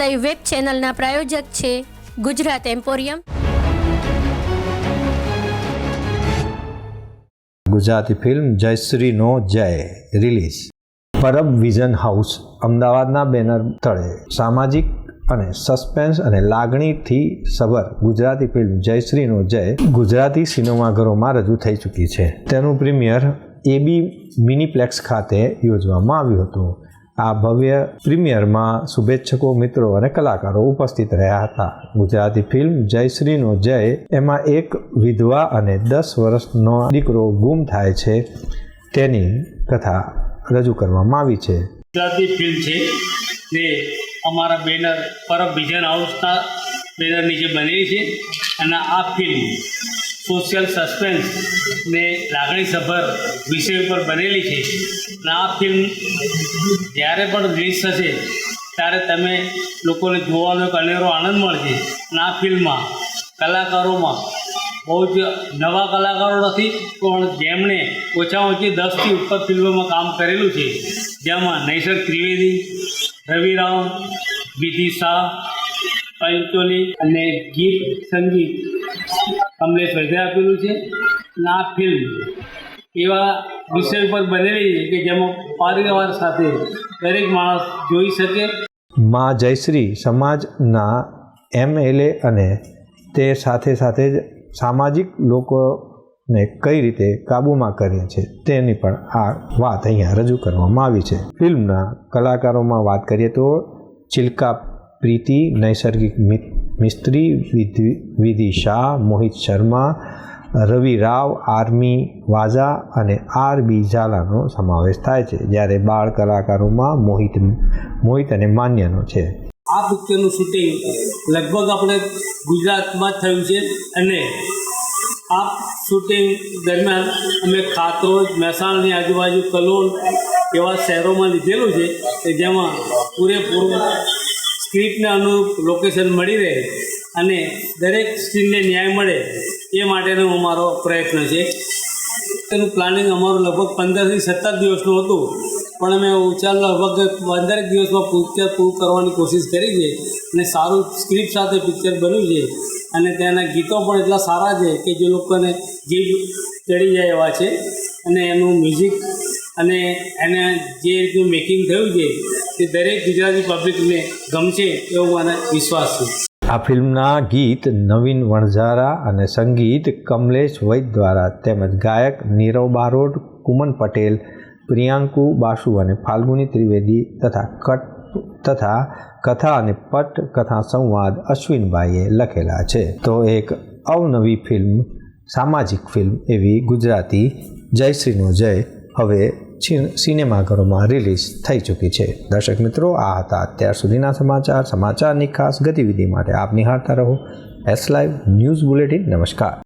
Live web ચેનલના પ્રાયોજક છે ગુજરાત એમ્પોરિયમ ગુજરાતી ફિલ્મ જયશ્રીનો જય રિલીઝ. પરબ વિઝન હાઉસ અમદાવાદના બેનર તળે સામાજિક અને સસ્પેન્સ અને લાગણીથી સભર ગુજરાતી ફિલ્મ જયશ્રીનો જય ગુજરાતી સિનેમાઘરોમાં રજૂ થઈ ચૂકી છે. તેનું પ્રીમિયર એબી મિનીપ્લેક્સ ખાતે યોજવામાં આવ્યું હતું. આ ભવ્ય પ્રીમિયરમાં શુભેચ્છકો, મિત્રો અને કલાકારો ઉપસ્થિત રહ્યા હતા. ગુજરાતી ફિલ્મ જયશ્રીનો જય, એમાં એક વિધવા અને દસ વર્ષનો દીકરો ગુમ થાય છે તેની કથા રજૂ કરવામાં આવી છે. ગુજરાતી ફિલ્મ છે તે અમારા બેનર પરમ વિઝન હાઉસના બેનર નીચે બનેલી છે અને આ ફિલ્મ સોશિયલ સસ્પેન્સ ને લાગણીસભર વિષય ઉપર બનેલી છે. અને આ ફિલ્મ જ્યારે પણ રિલીઝ થશે, ત્યારે તમે લોકોને જોવાનો એક અનેરો આનંદ મળશે. અને આ ફિલ્મમાં કલાકારોમાં બહુ જ નવા કલાકારો નથી, પણ જેમણે ઓછામાં ઓછી દસથી ઉપર ફિલ્મોમાં કામ કરેલું છે. જેમાં નૈસર ત્રિવેદી, રવિ રાવ વિધિ શાહ, પંચોલી અને ગીત સંગીત કમલેશ વૈદ્ય આપેલું છે. અને ફિલ્મ એવા વિષય ઉપર બનેલી કે જેમાં પરિવાર સાથે દરેક માણસ જોઈ શકે. મા જયશ્રી સમાજના એમએલએ અને તે સાથે સાથે જ સામાજિક લોકોને કઈ રીતે કાબૂમાં કરે છે તેની પણ આ વાત અહીંયા રજૂ કરવામાં આવી છે. ફિલ્મના કલાકારોમાં વાત કરીએ તો ચિલ્કા પ્રીતિ, નૈસર્ગિક મિ- મિસ્ત્રી શાહ મોહિત શર્મા, રવિ રાવ, આર્મી વાઝા અને આર બી ઝાલાનો સમાવેશ થાય છે, જ્યારે બાળ કલાકારોમાં મોહિત મોહિત અને માન્યનો છે. આ પિક્ચરનું શૂટિંગ લગભગ આપણે ગુજરાતમાં થયું છે અને આ શૂટિંગ દરમિયાન અમે ખાતરોજ, મહેસાણાની આજુબાજુ કલોલ એવા શહેરોમાં લીધેલું છે કે જેમાં પૂરેપૂરું સ્ક્રિપ્ટને અનુરૂપ લોકેશન મળી રહે અને દરેક સ્ક્રીનને ન્યાય મળે એ માટેનો અમારો પ્રયત્ન છે. તેનું પ્લાનિંગ અમારું લગભગ પંદરથી સત્તર દિવસનું હતું, પણ અમે ઉચાર લગભગ પંદરેક દિવસમાં પિક્ચર પૂરું કરવાની કોશિશ કરી છે અને સારું સ્ક્રિપ્ટ સાથે પિક્ચર બન્યું છે. અને તેના ગીતો પણ એટલા સારા છે કે જે લોકોને જીભ ચડી જાય એવા છે. અને એનું મ્યુઝિક અને એને જે રીતનું મેકિંગ થયું છે તે દરેક ગુજરાતી પબ્લિકને ગમશે એવો મને વિશ્વાસ છે. આ ફિલ્મના ગીત નવીન વણઝારા અને સંગીત કમલેશ વૈદ દ્વારા તેમજ ગાયક નીરવ બારોટ, કુમન પટેલ, પ્રિયાંકુ બાસુ અને ફાલ્ગુની ત્રિવેદી તથા કટ તથા કથા અને પટ કથા સંવાદ અશ્વિનભાઈએ લખેલા છે. તો એક અવનવી ફિલ્મ, સામાજિક ફિલ્મ એવી ગુજરાતી. જયશ્રીનો જય. હવે સિનેમાઘરોમાં રિલીઝ થઈ ચૂકી છે. દર્શક મિત્રો, આ હતા અત્યાર સુધીના સમાચાર. સમાચારની ખાસ ગતિવિધિ માટે આપ નિહાળતા રહો. એસ લાઈવ ન્યૂઝ બુલેટિન નમસ્કાર.